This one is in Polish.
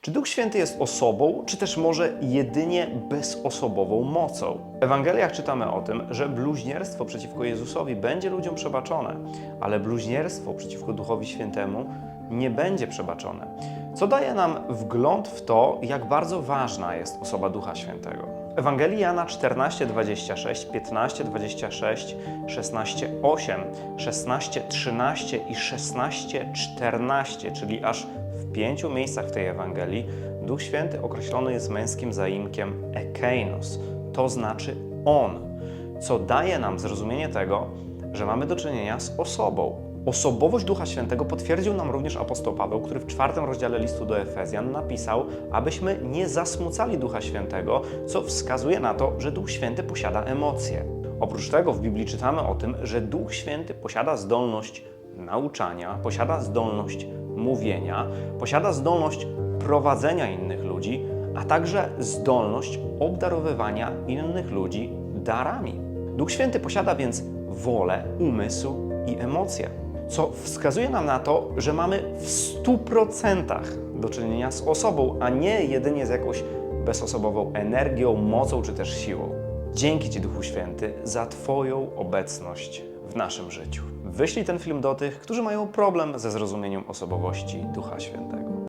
Czy Duch Święty jest osobą, czy też może jedynie bezosobową mocą? W Ewangeliach czytamy o tym, że bluźnierstwo przeciwko Jezusowi będzie ludziom przebaczone, ale bluźnierstwo przeciwko Duchowi Świętemu nie będzie przebaczone. Co daje nam wgląd w to, jak bardzo ważna jest osoba Ducha Świętego. Ewangelii Jana 14, 26, 15, 26, 16, 8, 16, 13 i 16, 14, czyli aż w pięciu miejscach w tej Ewangelii Duch Święty określony jest męskim zaimkiem ekeinos, to znaczy on, co daje nam zrozumienie tego, że mamy do czynienia z osobą. Osobowość Ducha Świętego potwierdził nam również apostoł Paweł, który w czwartym rozdziale listu do Efezjan napisał, abyśmy nie zasmucali Ducha Świętego, co wskazuje na to, że Duch Święty posiada emocje. Oprócz tego w Biblii czytamy o tym, że Duch Święty posiada zdolność nauczania, posiada zdolność mówienia, posiada zdolność prowadzenia innych ludzi, a także zdolność obdarowywania innych ludzi darami. Duch Święty posiada więc wolę, umysł i emocje, co wskazuje nam na to, że mamy w 100% do czynienia z osobą, a nie jedynie z jakąś bezosobową energią, mocą czy też siłą. Dzięki Ci, Duchu Święty, za Twoją obecność w naszym życiu. Wyślij ten film do tych, którzy mają problem ze zrozumieniem osobowości Ducha Świętego.